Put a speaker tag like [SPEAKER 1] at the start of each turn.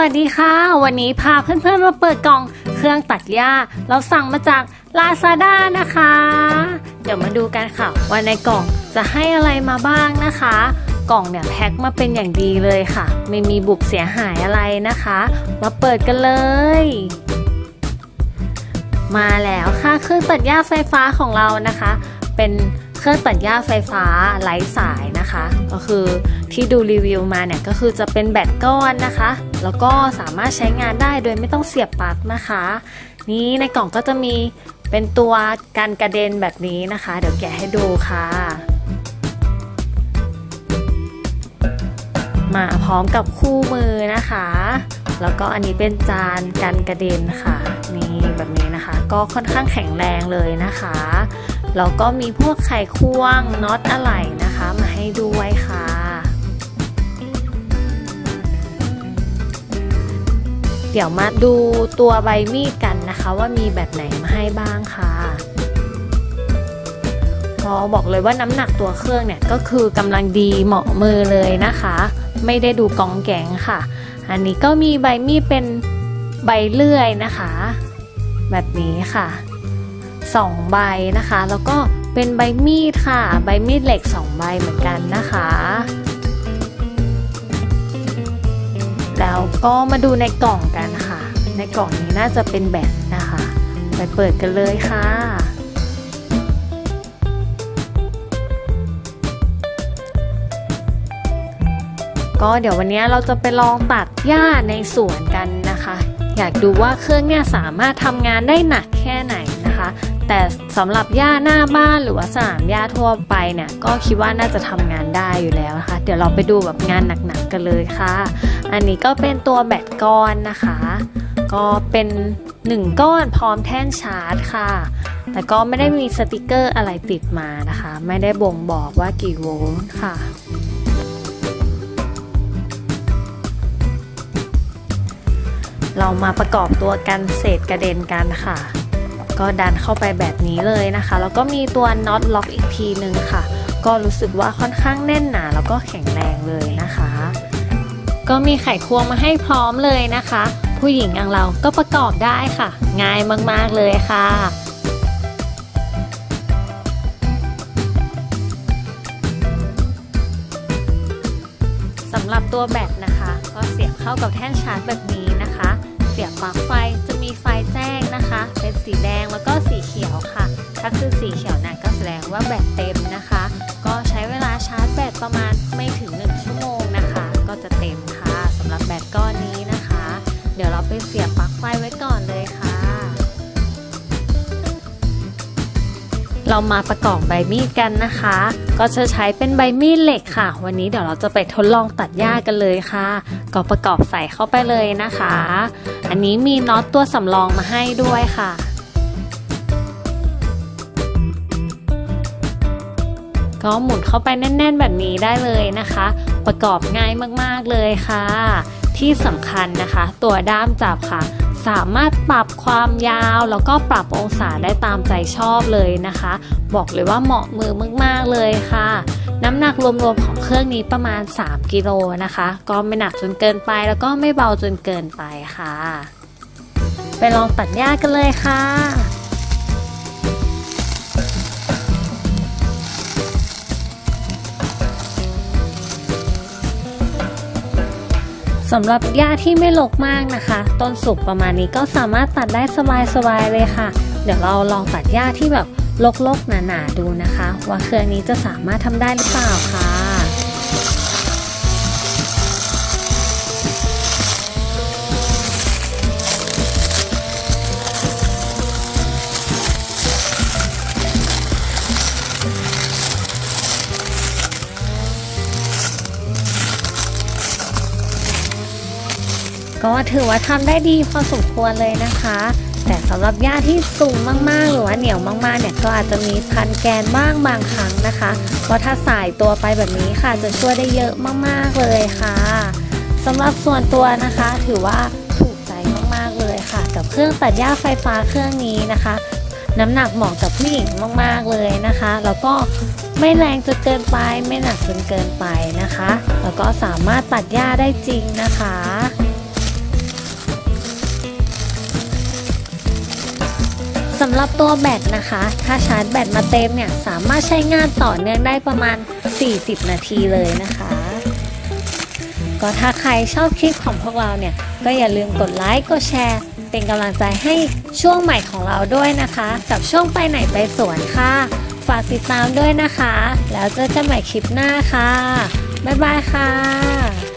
[SPEAKER 1] วัสดีค่ะ วันนี้พาเพื่อนๆมาเปิดกล่องเครื่องตัดหญ้า เราสั่งมาจาก Lazada นะคะ เดี๋ยวมาดูกันค่ะ ว่าในกล่องจะให้อะไรมาบ้างนะคะ กล่องเนี่ยแพ็คมาเป็นอย่างดีเลยค่ะ ไม่มีบุบเสียหายอะไรนะคะ มาเปิดกันเลย มาแล้วค่ะเครื่องตัดหญ้าไฟฟ้าของเรานะคะ เป็นเครื่องตัดหญ้าไฟฟ้าไร้สายนะคะ ก็คือที่ดูรีวิวมาเนี่ยก็คือจะเป็นแบตก้อนนะคะ แล้วก็สามารถใช้งานได้โดยไม่ต้องเสียบปลั๊กนะคะ นี้ในกล่องก็จะมีเป็นตัวกันกระเด็นแบบนี้นะคะ เดี๋ยวแกะให้ดูค่ะ มาพร้อมกับคู่มือนะคะ แล้วก็อันนี้เป็นจานกันกระเด็นค่ะ นี่แบบนี้นะคะ ก็ค่อนข้างแข็งแรงเลยนะคะ แล้วก็มีพวกไขควงน็อตอะไหล่นะคะ มาให้ด้วยค่ะ เดี๋ยวมาดูตัวใบมีดกันนะคะ ว่ามีแบบไหนมาให้บ้างค่ะก็บอกเลยว่าน้ำหนักตัวเครื่องเนี่ยก็คือกำลังดีเหมาะมือเลยนะคะ ไม่ได้ดูกองแกงค่ะ อันนี้ก็มีใบมีดเป็นใบเลื่อยนะคะ แบบนี้ค่ะสองใบนะคะ แล้วก็เป็นใบมีดค่ะ ใบมีดเหล็กสองใบเหมือนกันนะคะ ก็มาดูในกล่องกันค่ะ ในกล่องนี้น่าจะเป็นแบตนะคะ ไปเปิดกันเลยค่ะ ก็เดี๋ยววันนี้เราจะไปลองตัดหญ้าในสวนกันนะคะ อยากดูว่าเครื่องเนี่ยสามารถทำงานได้หนักแค่ไหนนะคะ แต่สำหรับหญ้าหน้าบ้านหรือว่าสนามหญ้าทั่วไปเนี่ยก็คิดว่าน่าจะทำงานได้อยู่แล้วนะคะ เดี๋ยวเราไปดูแบบงานหนักๆกันเลยค่ะ อันนี้ก็เป็นตัวแบตก้อนนะคะ ก็เป็น 1 ก้อนพร้อมแท่นชาร์จค่ะ แต่ก็ไม่ได้มีสติกเกอร์อะไรติดมานะคะ ไม่ได้บ่งบอกว่ากี่โวลต์ค่ะเรามาประกอบตัวกันเศษกระเด็นกันค่ะ ก็ดันเข้าไปแบบนี้เลยนะคะ แล้วก็มีตัวน็อตล็อกอีกทีนึงค่ะ ก็รู้สึกว่าค่อนข้างแน่นหนาแล้วก็แข็งแรงเลยนะคะ ก็มีไขควงมาให้พร้อมเลยนะคะ ผู้หญิงอย่างเราก็ประกอบได้ค่ะ ง่ายมากๆเลยค่ะสำหรับตัวแบตนะคะ ก็เสียบเข้ากับแท่นชาร์จแบบนี้นะคะ เสียบปลั๊กไฟจะมีไฟแจ้งนะคะ เป็นสีแดง มาประกอบใบมีดกันนะคะ ก็จะใช้เป็นใบมีดเหล็กค่ะ วันนี้เดี๋ยวเราจะไปทดลองตัดหญ้ากันเลยค่ะ ก็ประกอบใส่เข้าไปเลยนะคะ อันนี้มีน็อตตัวสำรองมาให้ด้วยค่ะก็หมุนเข้าไปแน่น ๆ แบบนี้ได้เลยนะคะ ประกอบง่ายมากๆเลยค่ะ ที่สำคัญนะคะ ตัวด้ามจับค่ะ สามารถปรับความยาวแล้วก็ปรับองศาได้ตามใจชอบเลยนะคะ บอกเลยว่าเหมาะมือมากๆเลยค่ะ น้ำหนักรวมๆของเครื่องนี้ประมาณ 3 กิโลนะคะ ก็ไม่หนักจนเกินไป แล้วก็ไม่เบาจนเกินไปค่ะ ไปลองตัดหญ้ากันเลยค่ะ สำหรับหญ้าที่ไม่รกมากนะคะ ต้นสุกประมาณนี้ก็สามารถตัดได้สบายๆเลยค่ะ เดี๋ยวเราลองตัดหญ้าที่แบบรกๆหนาๆดูนะคะ ว่าเครื่องนี้จะสามารถทำได้หรือเปล่าค่ะ ก็ถือว่าทำได้ดีพอสมควรเลยนะคะ แต่สำหรับหญ้าที่สูงมากๆ หรือว่าเหนียวมากๆ เนี่ยก็อาจจะมีพันแกนบ้างบางครั้งนะคะเพราะถ้าสายตัวไปแบบนี้ค่ะจะช่วยได้เยอะมากๆเลยค่ะสำหรับส่วนตัวนะคะถือว่าถูกใจมากๆเลยค่ะ กับเครื่องตัดหญ้าไฟฟ้าเครื่องนี้นะคะ น้ำหนักเหมาะกับผู้หญิงมากๆเลยนะคะ แล้วก็ไม่แรงจนเกินไปไม่หนักจนเกินไปนะคะ แล้วก็สามารถตัดหญ้าได้จริงนะคะำหรับตัวแบตนะคะ ถ้าชาร์จแบตมาเต็มเนี่ย สามารถใช้งานต่อเนื่องได้ประมาณ 40 นาทีเลยนะคะ ก็ถ้าใครชอบคลิปของพวกเราเนี่ย ก็อย่าลืมกดไลค์กดแชร์ เป็นกำลังใจให้ช่วงใหม่ของเราด้วยนะคะ กับช่วงไปไหนไปสวนค่ะ ฝากติดตามด้วยนะคะ แล้วเจอกันใหม่คลิปหน้าค่ะ บ๊ายบายค่ะ